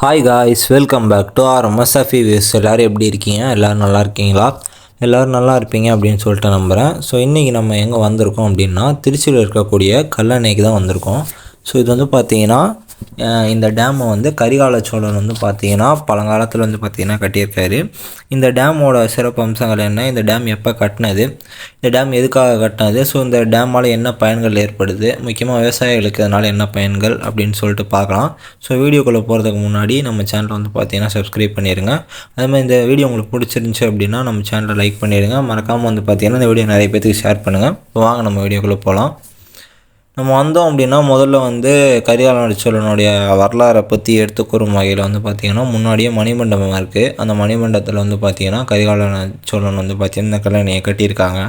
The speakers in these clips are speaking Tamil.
Hi guys welcome back to our Masafi views எல்லோரும் எப்படி இருக்கீங்க? எல்லோரும் நல்லா இருக்கீங்களா? எல்லோரும் நல்லா இருப்பீங்க அப்படின்னு சொல்லிட்டு நம்புகிறேன் ஸோ இன்றைக்கி நம்ம எங்கே வந்திருக்கோம் அப்படின்னா திருச்சியில் இருக்கக்கூடிய கல்லணைக்கு தான் வந்திருக்கோம். ஸோ இது வந்து பார்த்தீங்கன்னா இந்த டேமை வந்து கரிகால சோழன் வந்து பார்த்தீங்கன்னா பழங்காலத்தில் வந்து பார்த்தீங்கன்னா கட்டியிருக்காரு. இந்த டேமோட சிறப்பு அம்சங்கள் என்ன? இந்த டேம் எப்போ கட்டினது? இந்த டேம் எதுக்காக கட்டினது? ஸோ இந்த டேமால் என்ன பயன்கள் ஏற்படுது? முக்கியமாக விவசாயிகளுக்கு அதனால் என்ன பயன்கள் அப்படின்னு சொல்லிட்டு பார்க்கலாம். ஸோ வீடியோக்குள்ளே போகிறதுக்கு முன்னாடி நம்ம சேனலை வந்து பார்த்தீங்கன்னா சப்ஸ்கிரைப் பண்ணிடுங்க அதே மாதிரி இந்த வீடியோ உங்களுக்கு பிடிச்சிருந்துச்சி அப்படின்னா நம்ம சேனலை லைக் பண்ணிடுங்க மறக்காமல் வந்து பார்த்திங்கன்னா இந்த வீடியோ நிறைய பேத்துக்கு ஷேர் பண்ணுங்கள் வாங்க நம்ம வீடியோக்குள்ளே போகலாம் நம்ம வந்தோம் அப்படின்னா முதல்ல வந்து கரிகாலன் சோழனுடைய வரலாறை பற்றி எடுத்துக்கூறும் வகையில் வந்து பார்த்திங்கன்னா முன்னாடியே மணிமண்டபம் இருக்குது அந்த மணிமண்டபத்தில் வந்து பார்த்திங்கன்னா கரிகாலன் சோழன் வந்து பார்த்திங்கன்னா இந்த கல்லணையை கட்டியிருக்காங்க.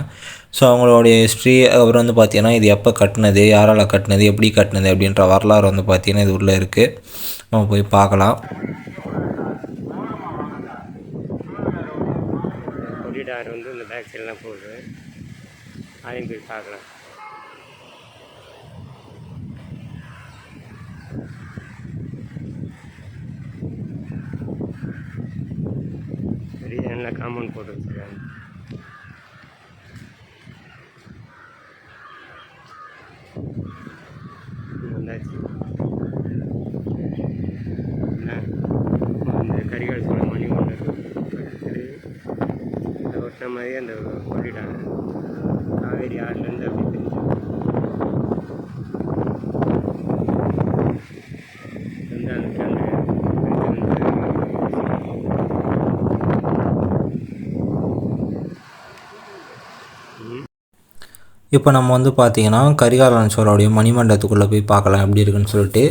ஸோ அவங்களுடைய ஹிஸ்ட்ரி அப்புறம் வந்து பார்த்திங்கன்னா இது எப்போ கட்டினது யாரால் கட்டினது எப்படி கட்டினது அப்படின்ற வரலாறு வந்து பார்த்திங்கன்னா இது உள்ளே இருக்குது நம்ம போய் பார்க்கலாம். கொடிடார் வந்து இந்த பேக் சைடெலாம் போகுது. அதையும் போய் பார்க்கலாம். நல்லா காம்பவுண்ட் போட்டு வச்சுருக்காங்க வந்தாச்சு அந்த கரிகால் சோழ மணி ஒன்று இருக்குது அந்த ஒட்டின மாதிரி அந்த கொட்டிட்டாங்க காவேரி ஆறுலேருந்து அப்படி பிரிஞ்சு வந்து அந்த அந்த இப்போ நம்ம வந்து பார்த்தீங்கன்னா கரிகாலன் சோழருடைய மணிமண்டபத்துக்குள்ளே போய் பார்க்கலாம் எப்படி இருக்குன்னு சொல்லிட்டு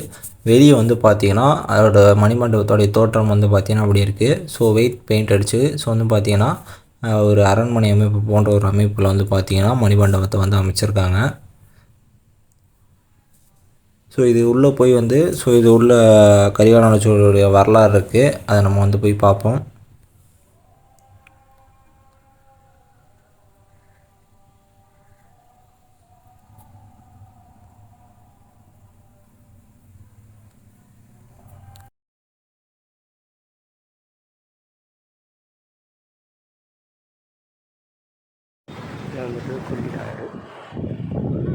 வெளியே வந்து பார்த்திங்கன்னா அதோட மணிமண்டபத்தோடைய தோற்றம் வந்து பார்த்திங்கன்னா அப்படி இருக்குது ஸோ வெயிட் பெயிண்ட் அடிச்சு ஸோ வந்து பார்த்திங்கன்னா ஒரு அரண்மனை அமைப்பு போன்ற ஒரு அமைப்பில் வந்து பார்த்தீங்கன்னா மணிமண்டபத்தை வந்து அமைச்சிருக்காங்க. ஸோ இது உள்ளே போய் வந்து ஸோ இது உள்ள கரிகாலன் சோழருடைய வரலாறு இருக்குது அதை நம்ம வந்து போய் பார்ப்போம். வந்துட்டு கொட்டிட்டாரு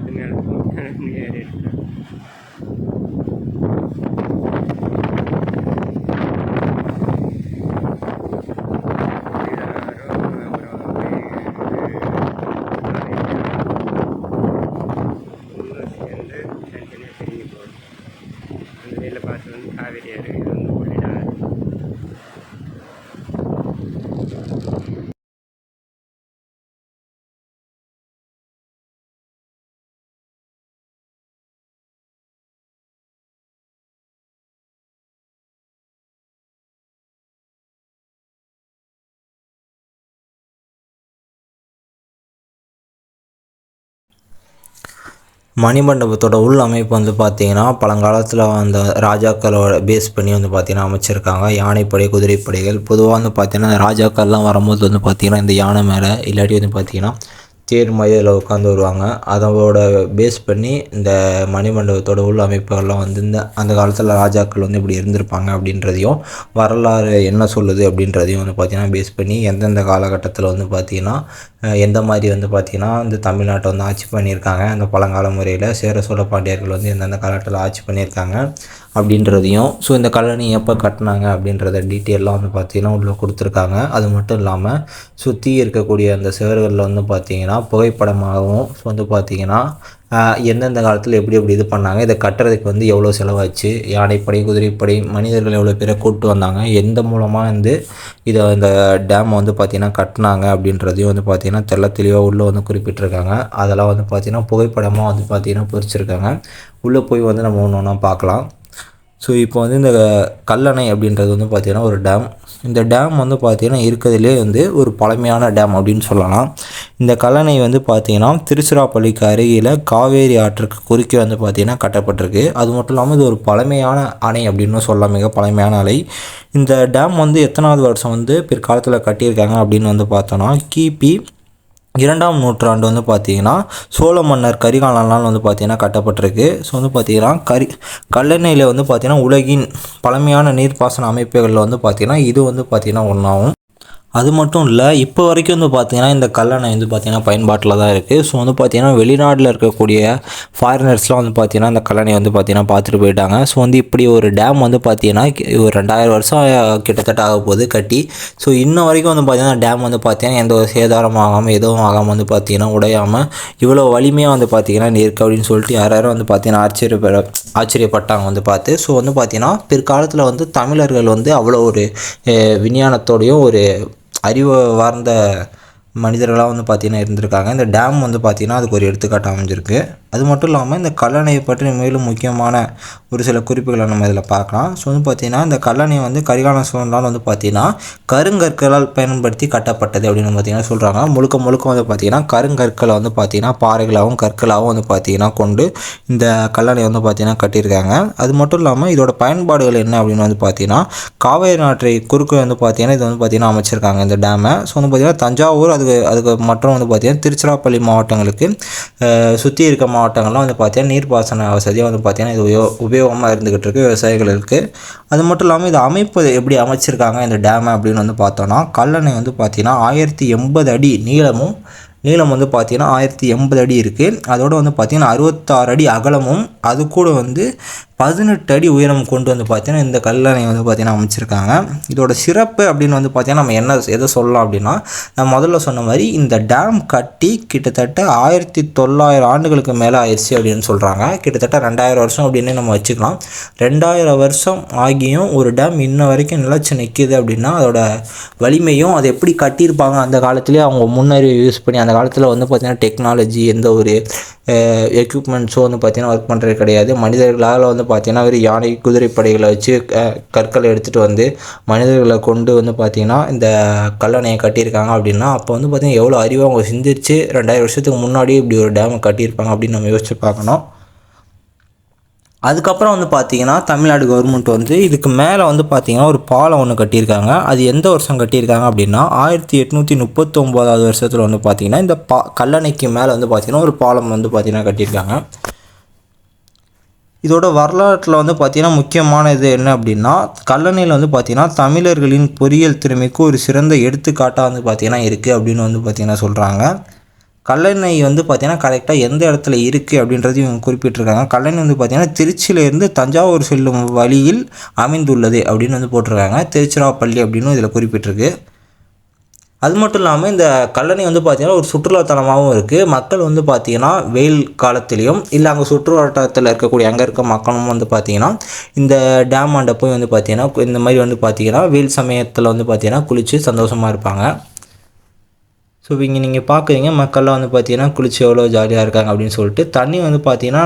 மேலே ஏறி இருக்காரு பார்த்து வந்து காவேரி ஆறு இது வந்து கொள்ளிடாரு மணிமண்டபத்தோட உள் அமைப்பு வந்து பார்த்திங்கன்னா பழங்காலத்தில் அந்த ராஜாக்களோட பேஸ் பண்ணி வந்து பார்த்திங்கன்னா அமைச்சிருக்காங்க. யானைப்படை குதிரைப்படைகள். பொதுவாக வந்து பார்த்திங்கன்னா ராஜாக்கள்லாம் வரும்போது வந்து பார்த்திங்கன்னா இந்த யானை மேலே இல்லாட்டி வந்து பார்த்திங்கன்னா தேர் மையில் உட்காந்து வருவாங்க. அதோட பேஸ் பண்ணி இந்த மணிமண்டபத்தோட உள் அமைப்புகள்லாம் வந்து இந்த அந்த காலத்தில் ராஜாக்கள் வந்து இப்படி இருந்திருப்பாங்க அப்படின்றதையும் வரலாறு என்ன சொல்லுது அப்படின்றதையும் வந்து பார்த்திங்கன்னா பேஸ் பண்ணி எந்தெந்த காலகட்டத்தில் வந்து பார்த்திங்கன்னா எந்த மாதிரி வந்து பார்த்திங்கன்னா இந்த தமிழ்நாட்டை வந்து ஆட்சி பண்ணியிருக்காங்க. அந்த பழங்கால முறையில் சேர சோழ பாண்டியர்கள் வந்து எந்தெந்த காலகட்டத்தில் ஆட்சி பண்ணியிருக்காங்க. அப்படின்றதையும் ஸோ இந்த கல்லணை எப்போ கட்டினாங்க அப்படின்றத டீட்டெயிலாம் வந்து பார்த்திங்கன்னா உள்ளே கொடுத்துருக்காங்க. அது மட்டும் இல்லாமல் சுற்றி இருக்கக்கூடிய அந்த சுவர்களில் வந்து பார்த்திங்கன்னா புகைப்படமாகவும் ஸோ வந்து பார்த்திங்கன்னா எந்தெந்த காலத்தில் எப்படி எப்படி இது பண்ணாங்க இதை கட்டுறதுக்கு வந்து எவ்வளோ செலவாச்சு யானைப்படை குதிரைப்படை மனிதர்கள் எவ்வளோ பேரை கூப்பிட்டு வந்தாங்க எந்த மூலமாக வந்து இதை இந்த டேமை வந்து பார்த்திங்கன்னா கட்டினாங்க அப்படின்றதையும் வந்து பார்த்திங்கன்னா தெள்ள தெளிவாக உள்ளே வந்து குறிப்பிட்டிருக்காங்க. அதெல்லாம் வந்து பார்த்திங்கன்னா புகைப்படமாக வந்து பார்த்திங்கன்னா பொறிச்சிருக்காங்க. உள்ளே போய் வந்து நம்ம ஒன்று ஒன்றா பார்க்கலாம். ஸோ இப்போ வந்து இந்த கல்லணை அப்படின்றது வந்து பார்த்திங்கன்னா ஒரு டேம் இந்த டேம் வந்து பார்த்திங்கன்னா இருக்கிறதுலே வந்து ஒரு பழமையான டேம் அப்படின்னு சொல்லலாம். இந்த கல்லணை வந்து பார்த்திங்கன்னா திருச்சிராப்பள்ளிக்கு அருகில் காவேரி ஆற்றுக்கு குறுக்கே வந்து பார்த்திங்கன்னா கட்டப்பட்டிருக்கு. அது மட்டும் இல்லாமல் இது ஒரு பழமையான அணை அப்படின்னு சொல்லலாம். மிக பழமையான அணை. இந்த டேம் வந்து எத்தனாவது வருஷம் வந்து பிற்காலத்தில் கட்டியிருக்காங்க அப்படின்னு வந்து பார்த்தோன்னா கிபி இரண்டாம் நூற்றாண்டு வந்து பார்த்திங்கன்னா சோழ மன்னர் கரிகாலனால் வந்து பார்த்திங்கன்னா கட்டப்பட்டிருக்கு. ஸோ வந்து பார்த்திங்கன்னா கரி கல்லணையில் வந்து பார்த்திங்கன்னா உலகின் பழமையான நீர்ப்பாசன அமைப்புகளில் வந்து பார்த்திங்கன்னா இது வந்து பார்த்திங்கன்னா ஒன்றாகும் அது மட்டும் இல்லை இப்போ வரைக்கும் வந்து பார்த்திங்கன்னா இந்த கல்லணை வந்து பார்த்திங்கன்னா பயன்பாட்டில் தான் இருக்குது ஸோ வந்து பார்த்திங்கன்னா வெளிநாட்டில் இருக்கக்கூடிய ஃபாரினர்ஸ்லாம் வந்து பார்த்திங்கன்னா இந்த கல்லணை வந்து பார்த்திங்கன்னா பார்த்துட்டு போயிட்டாங்க ஸோ வந்து இப்படி ஒரு டேம் வந்து பார்த்திங்கன்னா ஒரு ரெண்டாயிரம் வருஷம் கிட்டத்தட்ட ஆக போகுது கட்டி ஸோ இன்ன வரைக்கும் வந்து பார்த்திங்கன்னா டேம் வந்து பார்த்திங்கன்னா எந்த ஒரு சேதாரம் ஆகாமல் எதுவும் ஆகாமல் வந்து பார்த்திங்கன்னா உடையாமல் இவ்வளோ வலிமையாக வந்து பார்த்திங்கன்னா இருக்கு அப்படின்னு சொல்லிட்டு யார் யாரும் வந்து பார்த்திங்கன்னா ஆச்சரியப்பட ஆச்சரியப்பட்டாங்க வந்து பார்த்து ஸோ வந்து பார்த்திங்கன்னா பிற்காலத்தில் வந்து தமிழர்கள் வந்து அவ்வளோ ஒரு விஞ்ஞானத்தோடையும் ஒரு அறிவு வார்ந்த மனிதர்களாக வந்து பார்த்திங்கன்னா இருந்திருக்காங்க இந்த டேம் வந்து பார்த்திங்கன்னா அதுக்கு ஒரு எடுத்துக்காட்டு அமைஞ்சிருக்கு அது மட்டும் இல்லாமல் இந்த கல்லணையை பற்றி மேலும் முக்கியமான ஒரு சில குறிப்புகளை நம்ம இதில் பார்க்கலாம் ஸோ வந்து பார்த்திங்கன்னா இந்த கல்லணை வந்து கரிகால சோழனால் வந்து பார்த்திங்கன்னா கருங்கற்களால் பயன்படுத்தி கட்டப்பட்டது அப்படின்னு பார்த்திங்கன்னா சொல்கிறாங்க முழுக்க முழுக்க வந்து பார்த்திங்கன்னா கருங்கற்களை வந்து பார்த்திங்கன்னா பாறைகளாகவும் கற்களாகவும் வந்து பார்த்திங்கன்னா கொண்டு இந்த கல்லணை வந்து பார்த்திங்கன்னா கட்டியிருக்காங்க அது மட்டும் இல்லாமல் இதோட பயன்பாடுகள் என்ன அப்படின்னு வந்து பார்த்திங்கன்னா காவேரி நாட்டை குறுக்கு வந்து பார்த்திங்கன்னா இது வந்து பார்த்திங்கன்னா அமைச்சிருக்காங்க இந்த டேமை ஸோ வந்து பார்த்திங்கன்னா தஞ்சாவூர் அதுக்கு அதுக்கு மற்றும் வந்து பார்த்திங்கன்னா திருச்சிராப்பள்ளி மாவட்டங்களுக்கு சுற்றி இருக்க மாவட்டங்கள்லாம் வந்து பார்த்திங்கன்னா நீர்ப்பாசன வசதியாக வந்து பார்த்திங்கன்னா இது உபயோ உபயோகமாக இருந்துக்கிட்டு இருக்குது விவசாயிகளுக்கு அது மட்டும் இல்லாமல் இது அமைப்பு எப்படி அமைச்சிருக்காங்க இந்த டேமை அப்படின்னு வந்து பார்த்தோன்னா கல்லணை வந்து பார்த்திங்கன்னா ஆயிரத்தி எண்பது அடி நீளமும் நீளம் வந்து பார்த்திங்கன்னா ஆயிரத்தி எண்பது அடி இருக்குது அதோடு வந்து பார்த்திங்கன்னா அறுபத்தாறு அடி அகலமும் அது கூட வந்து பதினெட்டு அடி உயரம் கொண்டு வந்து பார்த்திங்கன்னா இந்த கல்லணை வந்து பார்த்திங்கன்னா அமைச்சிருக்காங்க. இதோட சிறப்பு அப்படின்னு வந்து பார்த்திங்கன்னா நம்ம என்ன எதை சொல்லலாம் அப்படின்னா நான் முதல்ல சொன்ன மாதிரி இந்த டேம் கட்டி கிட்டத்தட்ட ஆயிரத்தி தொள்ளாயிரம் ஆண்டுகளுக்கு மேலே ஆயிடுச்சு அப்படின்னு சொல்கிறாங்க கிட்டத்தட்ட ரெண்டாயிரம் வருஷம் அப்படின்னு நம்ம வச்சுக்கலாம். ரெண்டாயிரம் வருஷம் ஆகியும் ஒரு டேம் இன்ன வரைக்கும் நிலச்சி நிற்கிது அப்படின்னா அதோட வலிமையும் அதை எப்படி கட்டியிருப்பாங்க அந்த காலத்துலேயே அவங்க முன்னறிவு யூஸ் பண்ணி அந்த காலத்தில் வந்து பார்த்திங்கன்னா டெக்னாலஜி எந்த ஒரு எக்யூப்மெண்ட்ஸும் வந்து பார்த்திங்கன்னா ஒர்க் பண்ணுறது கிடையாது. மனிதர்களால் வந்து பார்த்திங்கன்னா ஒரு யானை குதிரைப்படைகளை வச்சு க- கற்களை எடுத்துகிட்டு வந்து மனிதர்களை கொண்டு வந்து பார்த்திங்கன்னா இந்த கல்லணையை கட்டியிருக்காங்க அப்படின்னா அப்போ வந்து பார்த்திங்கன்னா எவ்வளோ அறிவாக அவங்க சிந்திச்சு ரெண்டாயிரம் வருஷத்துக்கு முன்னாடி இப்படி ஒரு டேமை கட்டியிருப்பாங்க அப்படின்னு நம்ம யோசிச்சு பார்க்கணும். அதுக்கப்புறம் வந்து பார்த்தீங்கன்னா தமிழ்நாடு கவர்மெண்ட் வந்து இதுக்கு மேலே வந்து பார்த்தீங்கன்னா ஒரு பாலம் ஒன்று கட்டியிருக்காங்க. அது எந்த வருஷம் கட்டியிருக்காங்க அப்படின்னா ஆயிரத்தி எட்நூற்றி முப்பத்தொம்போதாவது வருஷத்தில் வந்து பார்த்தீங்கன்னா இந்த பா கல்லணைக்கு மேலே வந்து பார்த்தீங்கன்னா ஒரு பாலம் வந்து பார்த்திங்கன்னா கட்டியிருக்காங்க. இதோட வரலாற்றில் வந்து பார்த்திங்கன்னா முக்கியமான இது என்ன அப்படின்னா கல்லணையில் வந்து பார்த்தீங்கன்னா தமிழர்களின் பொறியியல் திறமைக்கு ஒரு சிறந்த எடுத்துக்காட்டாக வந்து பார்த்தீங்கன்னா இருக்குது அப்படின்னு வந்து பார்த்தீங்கன்னா சொல்கிறாங்க கல்லணை வந்து பார்த்திங்கன்னா கரெக்டாக எந்த இடத்துல இருக்குது அப்படின்றது இவங்க குறிப்பிட்டிருக்காங்க. கல்லணை வந்து பார்த்தீங்கன்னா திருச்சியிலேருந்து தஞ்சாவூர் செல்லும் வழியில் அமைந்துள்ளது அப்படின்னு வந்து போட்டிருக்காங்க. திருச்சிராப்பள்ளி அப்படின்னு இதில் குறிப்பிட்டிருக்கு. அது மட்டும் இல்லாமல் இந்த கல்லணை வந்து பார்த்திங்கன்னா ஒரு சுற்றுலாத்தலமாகவும் இருக்குது மக்கள் வந்து பார்த்திங்கன்னா வெயில் காலத்துலேயும் இல்லை அங்கே சுற்றுவட்டாரத்தில் இருக்கக்கூடிய அங்கே இருக்க மக்களும் வந்து பார்த்திங்கன்னா இந்த டேம் ஆண்ட போய் வந்து பார்த்திங்கன்னா இந்த மாதிரி வந்து பார்த்திங்கன்னா வெயில் சமயத்தில் வந்து பார்த்திங்கன்னா குளித்து சந்தோஷமாக இருப்பாங்க. ஸோ இங்கே நீங்கள் பார்க்குறீங்க மக்கள்லாம் வந்து பார்த்தீங்கன்னா குளிச்சு எவ்வளோ ஜாலியாக இருக்காங்க அப்படின்னு சொல்லிட்டு தண்ணி வந்து பார்த்தீங்கன்னா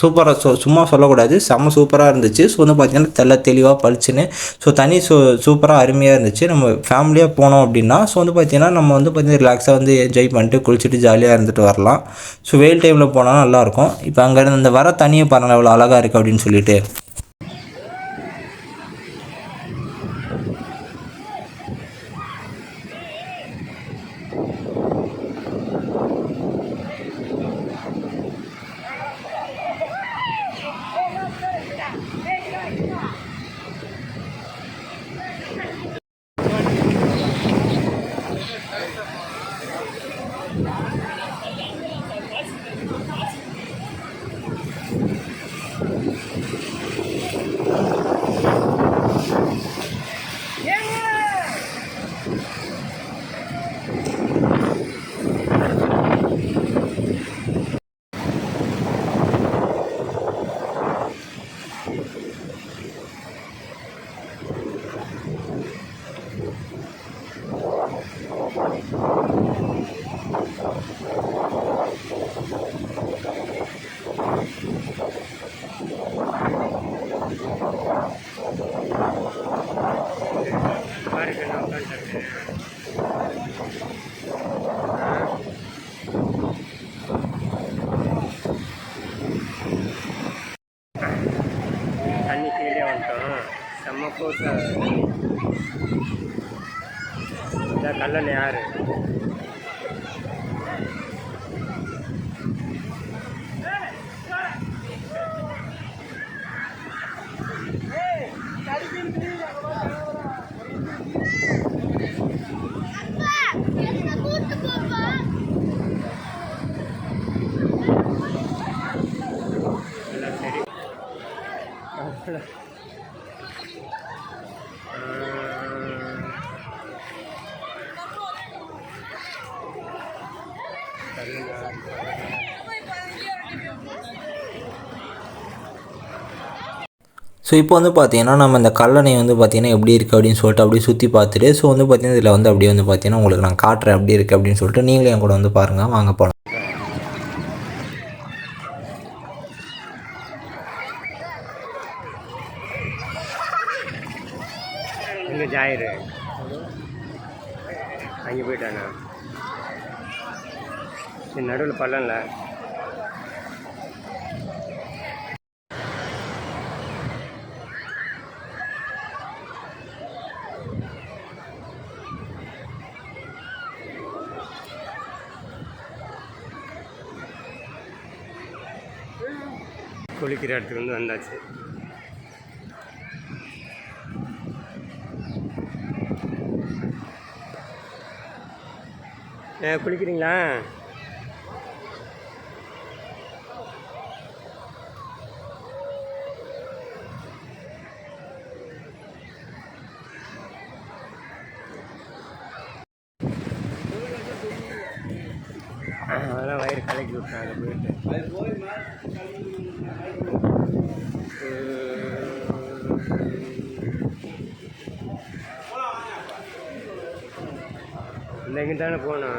சூப்பராக சொ சும்மா சொல்லக்கூடாது செம்ம சூப்பராக இருந்துச்சு. ஸோ வந்து பார்த்தீங்கன்னா தெல்ல தெளிவாக பளிச்சுன்னு ஸோ தண்ணி சூ சூப்பராக அருமையாக இருந்துச்சு. நம்ம ஃபேமிலியாக போனோம் அப்படின்னா ஸோ வந்து பார்த்தீங்கன்னா நம்ம வந்து பார்த்தீங்கன்னா ரிலாக்ஸாக வந்து என்ஜாய் பண்ணிட்டு குளிச்சுட்டு ஜாலியாக இருந்துட்டு வரலாம். ஸோ வெயில் டைமில் போனால் நல்லாயிருக்கும் இப்போ அங்கேருந்து வர தண்ணியை பாருங்கள் எவ்வளோ அழகாக இருக்குது அப்படின்னு சொல்லிட்டு. ஸோ இப்போ வந்து பார்த்தீங்கன்னா நம்ம இந்த கல்லணை வந்து பார்த்தீங்கன்னா எப்படி இருக்குது அப்படின்னு சொல்லிட்டு அப்படியே சுற்றி பார்த்துட்டு ஸோ வந்து பார்த்தீங்கன்னா இதில் வந்து அப்படியே வந்து பார்த்தீங்கன்னா உங்களுக்கு நான் காட்டுறேன் எப்படி இருக்குது அப்படின்னு சொல்லிட்டு நீங்களே என் கூட வந்து பாருங்கள் வாங்க போகலாம் இங்கே ஜாயிரு. அங்கே போயிட்டானா? நடுவில் பள்ளம்ல. குளிக்கிற இடத்துக்கு வந்து வந்தாச்சு. குளிக்கிறீங்களா? அதெல்லாம் வயிறு கலக்கி விட்டாங்க போயிட்டு. இந்த தானே போனோம்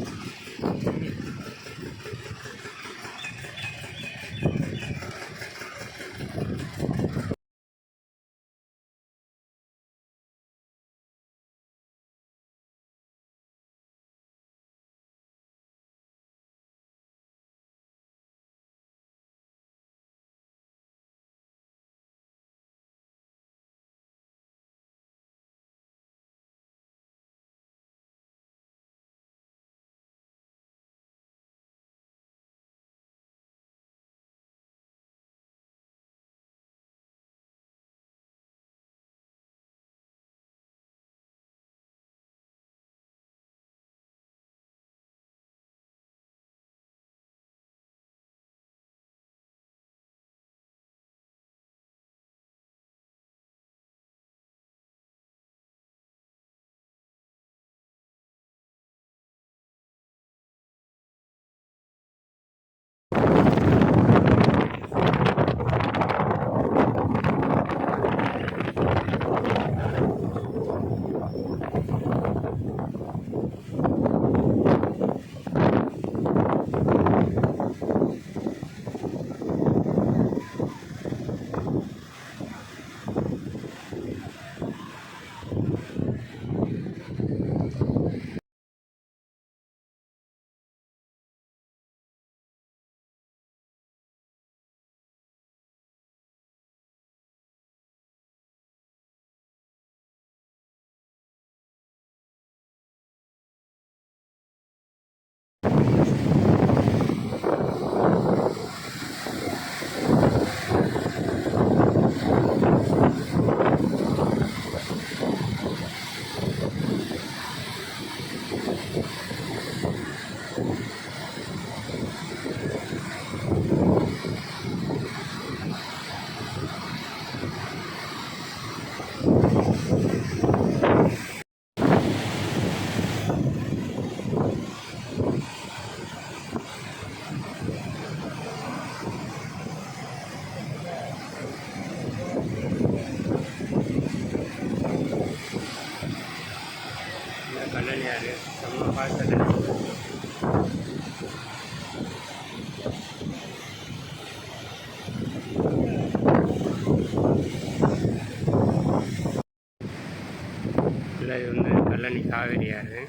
பக்கத்தில் இது வந்து கல்லணி காவேரி ஆறு.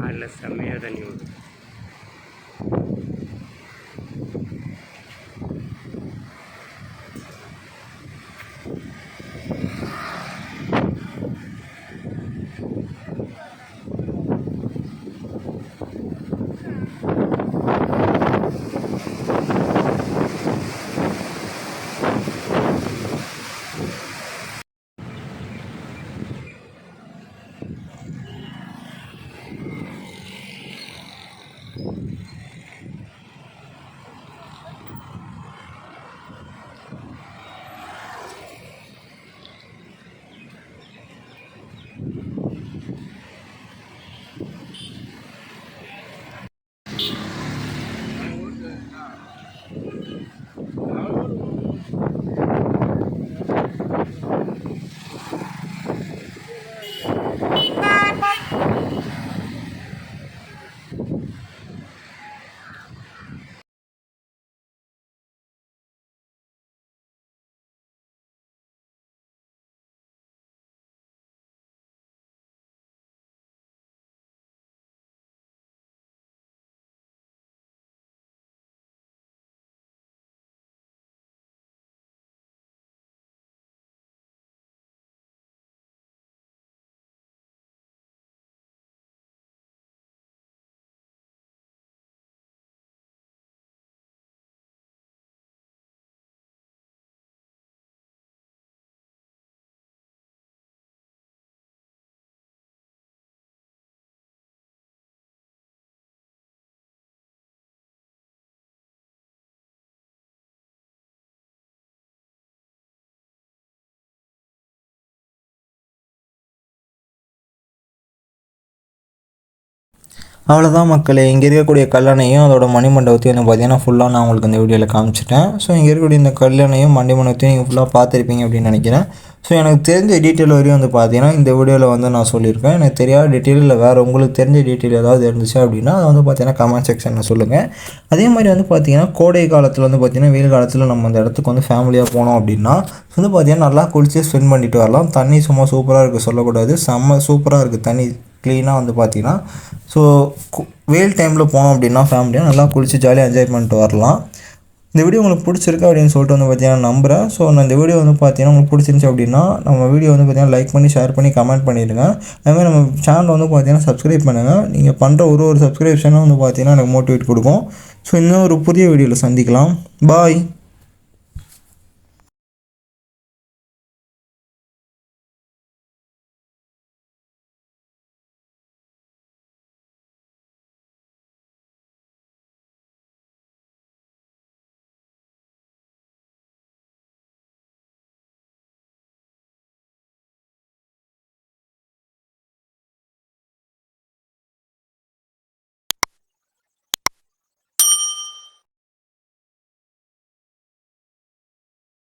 ஆறில் செம்மையாக தண்ணி விடும் அவ்வளோதான் மக்களே. இங்கே இருக்கக்கூடிய கல்லணையும் அதோட மணிமண்டபத்தையும் வந்து பார்த்தீங்கன்னா ஃபுல்லாக நான் உங்களுக்கு இந்த வீடியோவில் காமிச்சிட்டேன். ஸோ இங்கே இருக்கக்கூடிய இந்த கல்லணையும் மணிமண்டபத்தையும் நீங்கள் ஃபுல்லாக பார்த்துருப்பீங்க அப்படின்னு நினைக்கிறேன். ஸோ எனக்கு தெரிஞ்ச டீட்டெயில் வரையும் வந்து பார்த்தீங்கன்னா இந்த வீடியோவில் வந்து நான் சொல்லியிருக்கேன். எனக்கு தெரியாத டீட்டெயில் இல்லை வேறு உங்களுக்கு தெரிஞ்ச டீட்டெயில் ஏதாவது இருந்துச்சு அப்படின்னா அதை வந்து பார்த்தீங்கன்னா கமெண்ட் செக்ஷனில் சொல்லுங்கள் அதே மாதிரி வந்து பார்த்தீங்கன்னா கோடை காலத்தில் வந்து பார்த்தீங்கன்னா வெயில் காலத்தில் நம்ம அந்த இடத்துக்கு வந்து ஃபேமிலியாக போனோம் அப்படின்னா வந்து பார்த்தீங்கன்னா நல்லா குளிச்சு ஸ்பெண்ட் பண்ணிட்டு வரலாம். தண்ணி சும்மா சூப்பராக இருக்குது சொல்லக்கூடாது. செம்ம சூப்பராக இருக்குது தண்ணி க்ளீனாக வந்து பார்த்திங்கன்னா ஸோ வெயில் டைமில் போனோம் அப்படின்னா ஃபேமிலியாக நல்லா குளித்து ஜாலியாக என்ஜாய் பண்ணிட்டு வரலாம். இந்த வீடியோ உங்களுக்கு பிடிச்சிருக்கு அப்படின்னு சொல்லிட்டு வந்து பார்த்தீங்கன்னா நம்புகிறேன் ஸோ நான் இந்த வீடியோ வந்து பார்த்தீங்கன்னா உங்களுக்கு பிடிச்சிருந்துச்சி அப்படின்னா நம்ம வீடியோ வந்து பார்த்தீங்கன்னா லைக் பண்ணி ஷேர் பண்ணி கமெண்ட் பண்ணிடுங்க. அதுமாதிரி நம்ம சேனல் வந்து பார்த்தீங்கன்னா சப்ஸ்கிரைப் பண்ணுங்கள் நீங்கள் பண்ணுற ஒரு ஒரு சப்ஸ்கிரிப்ஷனும் வந்து பார்த்தீங்கன்னா எனக்கு மோட்டிவேட் கொடுக்கும். ஸோ இன்னும் ஒரு புதிய வீடியோவில் சந்திக்கலாம். பாய்